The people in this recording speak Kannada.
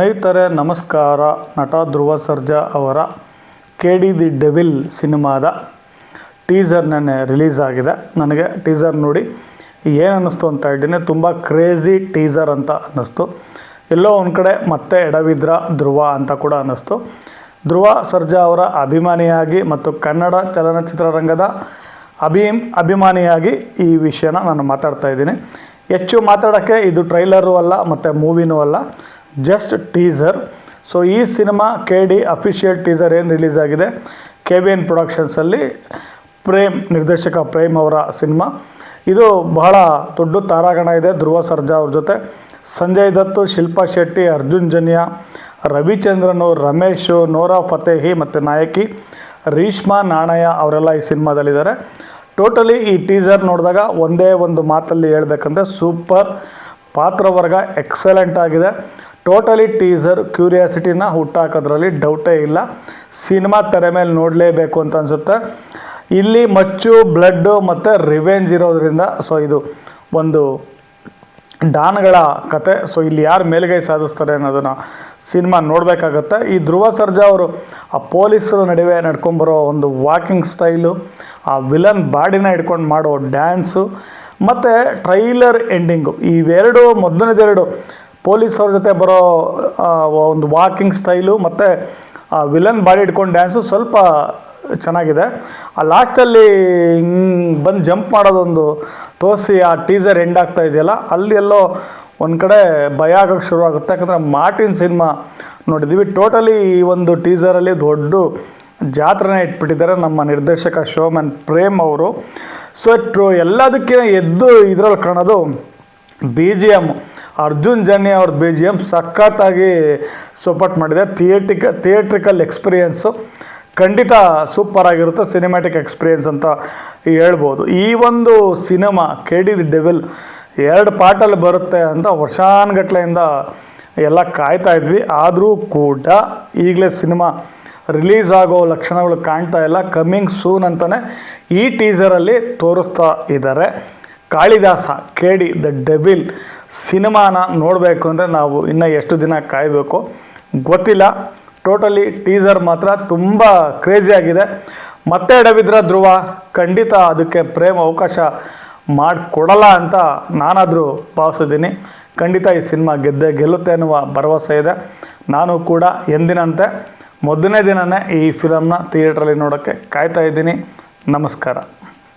ಸ್ನೇಹಿತರೆ, ನಮಸ್ಕಾರ. ನಟ ಧ್ರುವ ಸರ್ಜಾ ಅವರ ಕೆ ಡಿ ದಿ ಡೆವಿಲ್ ಸಿನಿಮಾದ ಟೀಸರ್ ನೆನ್ನೆ ರಿಲೀಸ್ ಆಗಿದೆ. ನನಗೆ ಟೀಸರ್ ನೋಡಿ ಏನು ಅನ್ನಿಸ್ತು ಅಂತ ಹೇಳ್ತೀನಿ ತುಂಬ ಕ್ರೇಜಿ ಟೀಸರ್ ಅಂತ ಅನ್ನಿಸ್ತು. ಎಲ್ಲೋ ಒಂದು ಕಡೆ ಮತ್ತೆ ಎಡವಿದ್ರ ಧ್ರುವ ಅಂತ ಕೂಡ ಅನ್ನಿಸ್ತು. ಧ್ರುವ ಸರ್ಜಾ ಅವರ ಅಭಿಮಾನಿಯಾಗಿ ಮತ್ತು ಕನ್ನಡ ಚಲನಚಿತ್ರರಂಗದ ಅಭಿ, ಅಭಿಮಾನಿಯಾಗಿ ಈ ವಿಷಯನ ನಾನು ಮಾತಾಡ್ತಾ ಇದ್ದೀನಿ. ಹೆಚ್ಚು ಮಾತಾಡೋಕ್ಕೆ ಇದು ಟ್ರೈಲರು ಅಲ್ಲ, ಮತ್ತು ಮೂವಿನೂ ಅಲ್ಲ. ಜಸ್ಟ್ ಟೀಸರ್ ಸೊ ಈ cinema K D official teaser ಏನು ರಿಲೀಸ್ ಆಗಿದೆ? ಕೆ ವಿ ಎನ್ ಪ್ರೊಡಕ್ಷನ್ಸಲ್ಲಿ ಪ್ರೇಮ್ ನಿರ್ದೇಶಕ ಪ್ರೇಮ್ ಅವರ ಸಿನಿಮಾ ಇದು ಬಹಳ ದೊಡ್ಡ ತಾರಾಗಣ ಇದೆ, ಧ್ರುವ ಸರ್ಜಾ ಅವ್ರ ಜೊತೆ. ಸಂಜಯ್ ದತ್ತು ಶಿಲ್ಪಾ ಶೆಟ್ಟಿ, ಅರ್ಜುನ್ ಜನ್ಯ, ರವಿಚಂದ್ರನು, ರಮೇಶು, ನೋರಾ ಫತೇಹಿ ಮತ್ತು ನಾಯಕಿ, ರೀಷ್ಮಾ ನಾಣಯ್ಯ ಅವರೆಲ್ಲ ಈ ಸಿನಿಮಾದಲ್ಲಿದ್ದಾರೆ ಟೋಟಲಿ ಈ ಟೀಸರ್ ನೋಡಿದಾಗ ಒಂದೇ ಒಂದು ಮಾತಲ್ಲಿ ಹೇಳಬೇಕಂದ್ರೆ ಸೂಪರ್, ಪಾತ್ರವರ್ಗ ಎಕ್ಸಲೆಂಟ್ ಆಗಿದೆ. ಟೋಟಲಿ ಟೀಸರ್ ಕ್ಯೂರಿಯಾಸಿಟಿನ ಹುಟ್ಟಾಕೋದ್ರಲ್ಲಿ ಡೌಟೇ ಇಲ್ಲ. ಸಿನಿಮಾ ತೆರೆ ಮೇಲೆ ನೋಡಲೇಬೇಕು ಅಂತ ಅನಿಸುತ್ತೆ. ಇಲ್ಲಿ ಮಚ್ಚು ಬ್ಲಡ್ಡು ಮತ್ತು ರಿವೆಂಜ್ ಇರೋದ್ರಿಂದ ಸೊ ಇದು ಒಂದು ಡಾನ್ಗಳ ಕತೆ. ಸೊ ಇಲ್ಲಿ ಯಾರು ಮೇಲುಗೈ ಸಾಧಿಸ್ತಾರೆ ಅನ್ನೋದನ್ನು ಸಿನಿಮಾ ನೋಡಬೇಕಾಗತ್ತೆ. ಈ ಧ್ರುವ ಸರ್ಜಾ ಅವರು ಆ ಪೊಲೀಸರ ನಡುವೆ ನಡ್ಕೊಂಬರೋ ಒಂದು ವಾಕಿಂಗ್ ಸ್ಟೈಲು ಆ ವಿಲನ್ ಬಾಡಿನ ಹಿಡ್ಕೊಂಡು ಮಾಡೋ ಡ್ಯಾನ್ಸು ಮತ್ತು ಟ್ರೈಲರ್ ಎಂಡಿಂಗು ಇವೆರಡು, ಮೊದಲನೇದೆರಡು ಪೊಲೀಸ್ ಅವ್ರ ಜೊತೆ ಬರೋ ಒಂದು ವಾಕಿಂಗ್ ಸ್ಟೈಲು ಮತ್ತು, ಆ ವಿಲನ್ ಬಾಡಿ ಇಟ್ಕೊಂಡು ಡ್ಯಾನ್ಸು ಸ್ವಲ್ಪ ಚೆನ್ನಾಗಿದೆ. ಆ ಲಾಸ್ಟಲ್ಲಿ ಹಿಂಗೆ ಬಂದು ಜಂಪ್ ಮಾಡೋದೊಂದು ತೋರಿಸಿ ಆ ಟೀಸರ್ ಎಂಡ್ ಆಗ್ತಾ ಇದೆಯಲ್ಲ, ಅಲ್ಲಿ ಎಲ್ಲೋ ಒಂದು ಕಡೆ ಭಯ ಆಗೋಕ್ಕೆ ಶುರುವಾಗುತ್ತೆ ಯಾಕಂದರೆ ಮಾರ್ಟಿನ್ ಸಿನಿಮಾ ನೋಡಿದ್ದೀವಿ ಟೋಟಲಿ ಈ ಒಂದು ಟೀಸರಲ್ಲಿ ದೊಡ್ಡ ಜಾತ್ರೆನೇ ಇಟ್ಬಿಟ್ಟಿದ್ದಾರೆ ನಮ್ಮ ನಿರ್ದೇಶಕ ಶೋಮನ್ ಪ್ರೇಮ್ ಅವರು. ಸೊ ಎಲ್ಲದಕ್ಕಿಂತ ಎದ್ದು ಇದರಲ್ಲಿ ಕಾಣೋದು B G M Arjun Janya ಅವ್ರ ಬಿ ಜಿ ಎಂ ಸಖತ್ತಾಗಿ ಸಪೋರ್ಟ್ ಮಾಡಿದೆ. ಥಿಯೇಟಿಕ ಥಿಯೇಟ್ರಿಕಲ್ ಎಕ್ಸ್ಪೀರಿಯೆನ್ಸು ಖಂಡಿತ ಸೂಪರ್ ಆಗಿರುತ್ತೆ ಸಿನಿಮ್ಯಾಟಿಕ್ ಎಕ್ಸ್ಪೀರಿಯೆನ್ಸ್ ಅಂತ ಹೇಳ್ಬೋದು. ಈ ಒಂದು cinema K D the devil ಎರಡು ಪಾಟಲ್ಲಿ ಬರುತ್ತೆ ಅಂತ ವರ್ಷಾನುಗಟ್ಲೆಯಿಂದ ಎಲ್ಲ ಕಾಯ್ತಾ ಇದ್ವಿ. ಆದರೂ ಕೂಡ ಈಗಲೇ ಸಿನಿಮಾ ರಿಲೀಸ್ ಆಗೋ ಲಕ್ಷಣಗಳು ಕಾಣ್ತಾ ಇಲ್ಲ. ಕಮ್ಮಿಂಗ್ ಸೂನ್ ಅಂತಲೇ ಈ ಟೀಸರಲ್ಲಿ ತೋರಿಸ್ತಾ ಇದ್ದಾರೆ. ಕಾಳಿದಾಸ ಕೇಡಿ ದ ಡೆವಿಲ್ ಸಿನಿಮಾನ ನೋಡಬೇಕು ಅಂದರೆ ನಾವು ಇನ್ನು ಎಷ್ಟು ದಿನ ಕಾಯಬೇಕು? ಗೊತ್ತಿಲ್ಲ. ಟೋಟಲಿ ಟೀಸರ್ ಮಾತ್ರ ತುಂಬ ಕ್ರೇಜಿ ಆಗಿದೆ. ಮತ್ತೆ ಎಡವಿದ್ರ ಧ್ರುವ ಖಂಡಿತ ಅದಕ್ಕೆ ಪ್ರೇಮ ಅವಕಾಶ ಮಾಡಿಕೊಡಲ್ಲ ಅಂತ ನಾನಾದರೂ ಭಾವಿಸಿದ್ದೀನಿ ಖಂಡಿತ ಈ ಸಿನಿಮಾ ಗೆದ್ದೇ ಗೆಲ್ಲುತ್ತೆ ಅನ್ನುವ ಭರವಸೆ ಇದೆ. ನಾನು ಕೂಡ ಎಂದಿನಂತೆ ಮೊದಲನೇ ದಿನವೇ ಈ ಫಿಲಮ್ನ ಥಿಯೇಟ್ರಲ್ಲಿ ನೋಡೋಕ್ಕೆ ಕಾಯ್ತಾ ಇದ್ದೀನಿ. ನಮಸ್ಕಾರ.